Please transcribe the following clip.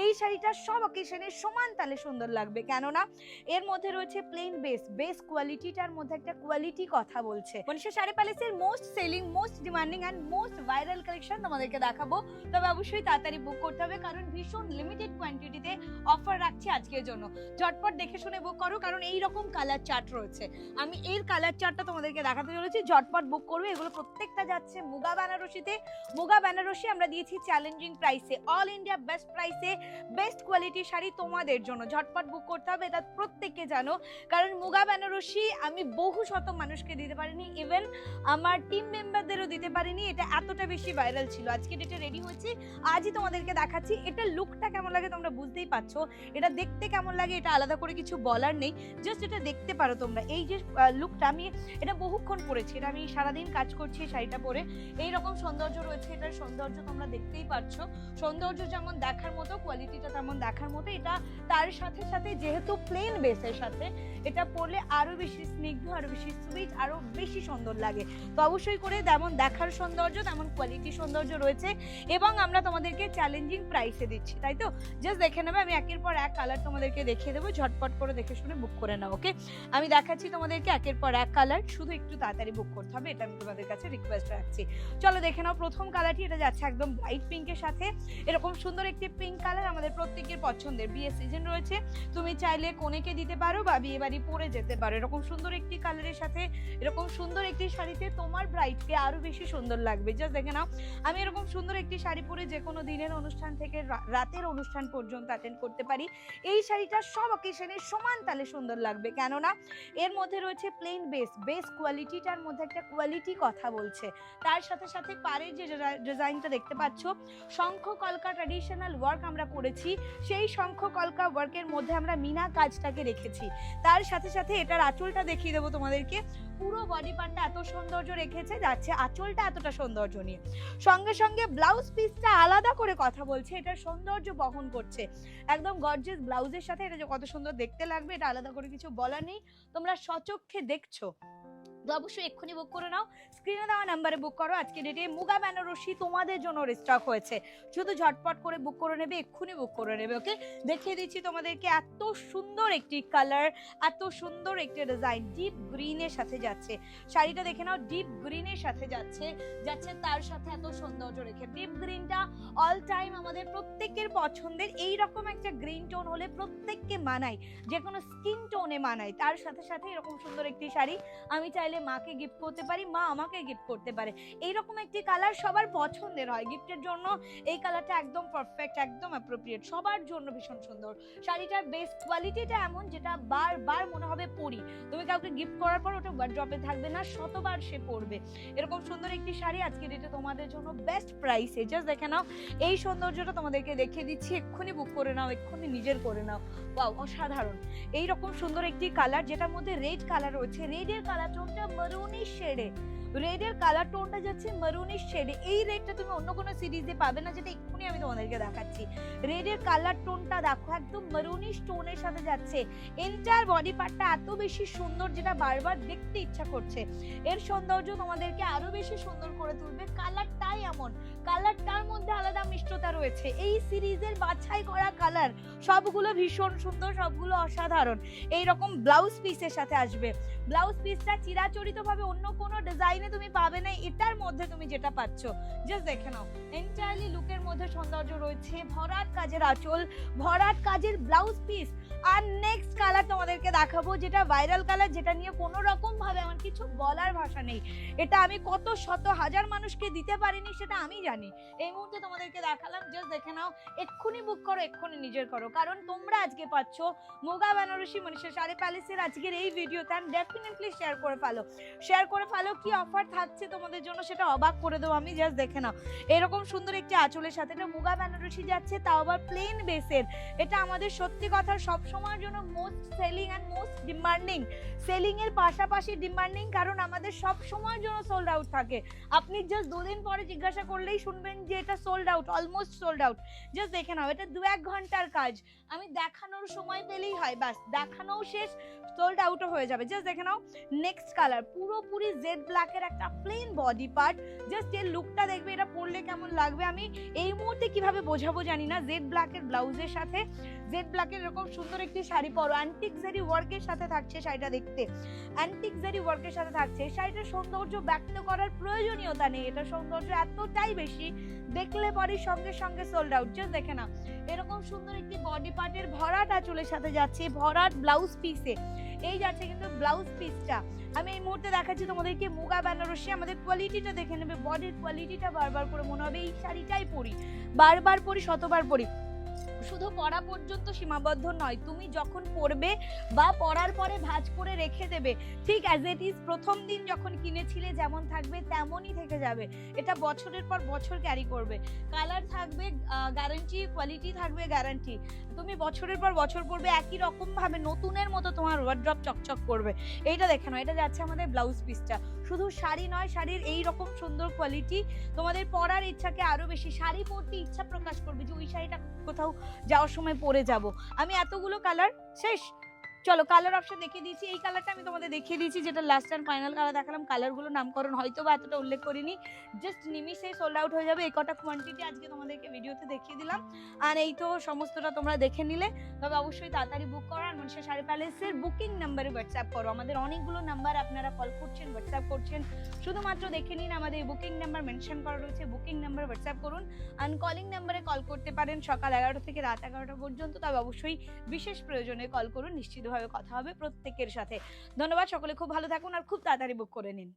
এই শাড়িটা সব অকেশনে সমান তালে সুন্দর লাগবে। কেননা এর মধ্যে রয়েছে প্লেন বেস বেস কোয়ালিটিটার মধ্যে একটা কোয়ালিটি কথা বলছে। Manisha sari প্যালেসের most selling most demanding and most viral collection তোমাদেরকে দেখাবো। তবে অবশ্যই তাড়াতাড়ি বুক করতে হবে কারণ ভীষণ লিমিটেড কোয়ান্টিটিতে অফার রাখছি আজকের জন্য। ঝটপট দেখে শুনে বুক করো কারণ এই রকম কালার চার্ট রয়েছে। আমি এর কালার চার্টটা তোমাদেরকে দেখাতে চলেছি। ঝটপট বুক করবে এগুলো প্রত্যেকটা যাচ্ছে মুগা বেনারসিতে। মুগা বেনারসি আমরা দিয়েছি চ্যালেঞ্জিং প্রাইসে অল ইন্ডিয়া বেস্ট প্রাইসে বেস্ট কোয়ালিটির শাড়ি তোমাদের জন্য। ঝটপট বুক করতে হবে এটা প্রত্যেককে জানো। কারণ মুগা বেনারসি আমি বহু শত মানুষকে দিতে পারিনি ইভেন আমার টিম মেম্বারদেরও দিতে পারিনি। এটা এতটা বেশি ভাইরাল ছিল। আজকে ডেটে রেডি হয়েছি। আজই তোমাদেরকে দেখাচ্ছি, এটা লুকটা কেমন লাগে তোমরা বুঝতেই পারছ। এটা দেখতে কেমন লাগে এটা আলাদা করে কিছু বলার নেই। জাস্ট এটা দেখতে পারো তোমরা। এই যে লুকটা আমি এটা বহুক্ষণ পরেছি। এটা আমি সারাদিন কাজ করছি শাড়িটা পরে। এই রকম সৌন্দর্য রয়েছে, এটার সৌন্দর্য তোমরা দেখতেই পাচ্ছ সৌন্দর্য যেমন দেখার মতো কোয়ালিটিটা তেমন দেখার মতো, এটা তার সাথে সাথে যেহেতু প্লেন বেসের সাথে, এটা পরলে আরও বেশি স্নিগ্ধ আরও বেশি সুইট আরও বেশি সুন্দর লাগে। তো অবশ্যই করে যেমন দেখার সৌন্দর্য, তেমন কোয়ালিটি সৌন্দর্য রয়েছে। এবং আমরা তোমাদেরকে চ্যালেঞ্জিং প্রাইসে দিচ্ছি, তাই তো? জাস্ট দেখে নেবে, আমি একের পর এক কালার তোমাদেরকে দেখিয়ে দেবো, ঝটপট করে দেখে শুনে বুক করে নাও ওকে আমি দেখাচ্ছি তোমাদেরকে একের পর এক কালার শুধু একটু তাড়াতাড়ি বুক করতে হবে, এটা আমি তোমাদের কাছে রিকোয়েস্ট রাখছি। চলো দেখে নাও, প্রথম কালারটি এটা যাচ্ছে একদম ব্রাইট পিঙ্কের সাথে। এরকম সুন্দর একটি পিঙ্ক কালার আমাদের প্রত্যেকের পছন্দের বিয়ে সিজন রয়েছে। তুমি চাইলে কোনেকে দিতে পারো বা বিয়ে বাড়ি পরে যেতে পারো। এরকম সুন্দর একটি কালারের সাথে, এরকম সুন্দর একটি শাড়িতে তোমার ব্রাইডকে আরও বেশি সুন্দর লাগবে। জাস্ট দেখে নাও, আমি এরকম সুন্দর একটি শাড়ি পরে যে কোনো দিনের অনুষ্ঠান থেকে রাতের অনুষ্ঠান পর্যন্ত অ্যাটেন্ড করতে পারি। এই শাড়িটা সব অকেশনে সমান তালে সুন্দর লাগবে। কেননা, এর মধ্যে রয়েছে প্লেন বেস বেস কোয়ালিটিটার মধ্যে একটা কোয়ালিটি কথা বলছে। তার সাথে সাথে পাড়ের যে ডিজাইনটা দেখতে পাচ্ছ, শঙ্খ কলকা ট্র্যাডিশনাল ওয়ার্ক আমরা করেছি, সেই শঙ্খ কলকা ওয়ার্কের মধ্যে আমরা মিনা কাজটাকে রেখেছি। তার সাথে সাথে এটার আঁচলটা দেখিয়ে দেবো তোমাদেরকে। পুরো বডি পার্টটা এত সৌন্দর্য রেখেছে, যাচ্ছে আঁচলটা এতটা সৌন্দর্য নিয়ে। সঙ্গে সঙ্গে ব্লাউজ পিসটা আলাদা করে কথা বলছে, এটার সৌন্দর্য বহন করছে। একদম গর্জেস ব্লাউজের সাথে এটা যে কত সুন্দর দেখতে লাগবে, এটা আলাদা করে কিছু বলার নেই। তোমরা সচক্ষে দেখছ। অবশ্যই এক্ষুনি বুক করে নাও। স্ক্রিনে দেওয়া নাম্বারে বুক করো। আজকে ডেটে মুগা বেনারসি তোমাদের জন্য রিস্টক হয়েছে। শুধু ঝটপট করে বুক করে নেবে, এক্ষুনি বুক করে নেবে ওকে দেখিয়ে দিচ্ছি তোমাদেরকে এত সুন্দর একটি কালার এত সুন্দর একটি ডিজাইন ডিপ গ্রিনের সাথে যাচ্ছে। শাড়িটা দেখে নাও ডিপ গ্রিনের সাথে যাচ্ছে যাচ্ছে তার সাথে এত সৌন্দর্য রেখে। ডিপ গ্রিনটা অল টাইম আমাদের প্রত্যেকের পছন্দের। এই রকম একটা গ্রিন টোন হলে প্রত্যেককে মানায়। যে কোনো স্কিন টোনে মানায়। তার সাথে সাথে এরকম সুন্দর একটি শাড়ি। আমি চাইলে মাকে গিফট করতে পারি, মা আমাকে গিফট করতে পারে। এইরকম একটি কালার সবার পছন্দের হয়। গিফটের জন্য এই কালারটা একদম পারফেক্ট একদম অ্যাপ্রোপ্রিয়েট সবার জন্য ভীষণ সুন্দর। শাড়িটার বেস্ট কোয়ালিটিটা এমন যেটা বারবার মনে হবে পরি। তুমি কাউকে গিফট করার পর ওটা ড্রপে থাকবে না, শতবার সে পরবে। এরকম সুন্দর একটি শাড়ি আজকে ডেটে তোমাদের জন্য বেস্ট প্রাইসে জাস্ট দেখে নাও, এই সৌন্দর্যটা তোমাদেরকে দেখিয়ে দিচ্ছি। এক্ষুনি বুক করে নাও, এক্ষুনি নিজের করে নাও। ওয়াও অসাধারণ। এই রকম সুন্দর একটি কালার যেটার মধ্যে রেড কালার রয়েছে। রেডের কালার টোনটা মারুনি শেডে রেডের কালার টোনটা যাচ্ছে মারুনিশ শেডে এই রেডটা তুমি অন্য কোনো সিরিজে পাবে না, যেটা এক্ষুনি আমি তোমাদেরকে দেখাচ্ছি। রেডের কালার টোনটা দেখো, একদম মারুনিশ টোনের সাথে যাচ্ছে। এন্টার বডি পার্টটা এত বেশি সুন্দর, যেটা বারবার দেখতে ইচ্ছা করছে। এর সৌন্দর্য তোমাদেরকে আরও বেশি সুন্দর করে তুলবে। কালারটাই এমন। কালারটার মধ্যে আলাদা মিষ্টতা রয়েছে। এই সিরিজের বাছাই করা কালার সবগুলো ভীষণ সুন্দর, সবগুলো অসাধারণ। এই রকম ব্লাউজ পিসের সাথে আসবে। ব্লাউজ পিসটা চিরাচরিতভাবে অন্য কোনো ডিজাইনে তুমি পাবে না, এটার মধ্যে তুমি যেটা পাচ্ছ। জাস্ট দেখে নাও। এন্টায়ারলি লুকের মধ্যে সৌন্দর্য রয়েছে, ভরাট কাজের আঁচল, ভরাট কাজের ব্লাউজ পিস। আর নেক্সট কালার তোমাদেরকে দেখাবো, যেটা ভাইরাল কালার যেটা নিয়ে কোনো রকম ভাবে আমার কিছু বলার ভাষা নেই। এটা আমি কত শত হাজার মানুষকে দিতে পারিনি, সেটা আমি জানি। এই মুহূর্তে তোমাদেরকে দেখালাম জাস্ট দেখে নাও, এক্ষুনি বুক করো, এক্ষুনি নিজের করো। কারণ তোমরা আজকে পাচ্ছ মুগা বেনারসি মনীষা শাড়ি প্যালেসের আজকের এই ভিডিওতে আমি ডেফিনেটলি শেয়ার করে ফেলো। শেয়ার করে ফেলো, কি অফার থাকছে তোমাদের জন্য সেটা অবাক করে দেবো আমি জাস্ট দেখে নাও। এরকম সুন্দর একটি আঁচলের সাথে এটা মুগা বেনারসি যাচ্ছে, তাও আবার প্লেন বেসের এটা আমাদের সত্যি কথা সব সময়ের জন্য most selling and most demanding selling এর পাশাপাশি ডিমান্ডিং কারণ আমাদের সব সময়ের জন্য সোল্ড আউট থাকে। আপনি জাস্ট দুদিন পরে জিজ্ঞাসা করলেই শুনবেন যে এটা sold out almost sold out just দেখে নাও, এটা দু এক ঘণ্টার কাজ। আমি দেখানোর সময় পেলেই হয় বাস দেখানোও শেষ সোল্ড আউটও হয়ে যাবে। জাস্ট দেখে নাও নেক্সট কালার পুরোপুরি জেড ব্ল্যাকের একটা প্লেন বডি পার্ট জাস্ট এর লুকটা দেখবে, এটা পরলে কেমন লাগবে? আমি এই মুহূর্তে কীভাবে বোঝাবো জানি না। জেড ব্ল্যাকের ব্লাউজের সাথে জেড ব্ল্যাকের এরকম সুন্দর একটি শাড়ি পরো। অ্যান্টিক জারি ওয়ার্কের সাথে থাকছে শাড়িটা দেখতে। অ্যান্টিক জারি ওয়ার্কের সাথে থাকছে। শাড়িটার সৌন্দর্য ব্যক্ত করার প্রয়োজনীয়তা নেই। এটা সৌন্দর্য এতটাই বেশি, দেখলে পরে সঙ্গে সঙ্গে সোল্ড আউট জাস্ট দেখে না এরকম সুন্দর একটি বডি পার্টের ভরাট আঁচলের সাথে যাচ্ছে, ভরাট ব্লাউজ পিসে এই যাচ্ছে কিন্তু ব্লাউজ পিসটা আমি এই মুহূর্তে দেখাচ্ছি তোমাদেরকে মুগা বেনারসি। আমাদের কোয়ালিটিটা দেখে নেবে। বডির কোয়ালিটিটা বারবার করে মনে হবে, এই শাড়িটাই পরি। বারবার পরি, শতবার পরি। শুধু পড়া পর্যন্ত সীমাবদ্ধ নয়, তুমি যখন পরবে বা পরার পরে ভাঁজ করে রেখে দেবে, ঠিক অ্যাজ ইট ইজ প্রথম দিন যখন কিনেছিলে যেমন থাকবে, তেমনই থেকে যাবে। এটা বছরের পর বছর ক্যারি করবে। কালার থাকবে গ্যারান্টি কোয়ালিটি থাকবে গ্যারান্টি তুমি বছরের পর বছর পরবে একই রকম ভাবে নতুনের মতো তোমার ওয়ার্ড্রপ চকচক করবে। এইটা দেখে নাও, এটা যাচ্ছে আমাদের ব্লাউজ পিসটা শুধু শাড়ি নয়, শাড়ির এই রকম সুন্দর কোয়ালিটি তোমাদের পরার ইচ্ছাকে আরও বেশি, শাড়ি পরতে ইচ্ছা প্রকাশ করবে যে ওই শাড়িটা কোথাও যাওয়ার সময় পরে যাব। আমি এতগুলো কালার শেষ। চলো কালার অপশন দেখিয়ে দিয়েছি। এই কালারটা আমি তোমাদের দেখিয়ে দিয়েছি, যেটা লাস্ট অ্যান্ড ফাইনাল কালার দেখালাম। কালারগুলো নামকরণ হয়তো বা এতটা উল্লেখ করিনি। জাস্ট নিমিশে সোল্ড আউট হয়ে যাবে। এই কটা কোয়ান্টিটি আজকে তোমাদেরকে ভিডিওতে দেখিয়ে দিলাম। আর এই তো সমস্তটা তোমরা দেখে নিলে। তবে অবশ্যই তাড়াতাড়ি বুক করো আর মনসা শাড়ি প্যালেসের বুকিং নাম্বারে হোয়াটসঅ্যাপ করো। আমাদের অনেকগুলো নাম্বার আপনারা কল করছেন হোয়াটসঅ্যাপ করছেন। শুধুমাত্র দেখে নিন আমাদের বুকিং নাম্বার মেনশন করা রয়েছে। বুকিং নাম্বার হোয়াটসঅ্যাপ করুন। আর কলিং নাম্বারে কল করতে পারেন সকাল এগারোটা থেকে রাত এগারোটা পর্যন্ত। তবে অবশ্যই বিশেষ প্রয়োজনে কল করুন। নিশ্চিতভাবে কথা হবে প্রত্যেকের সাথে। ধন্যবাদ, সকলে খুব ভালো থাকুন আর খুব তাড়াতাড়ি বুক করে নিন।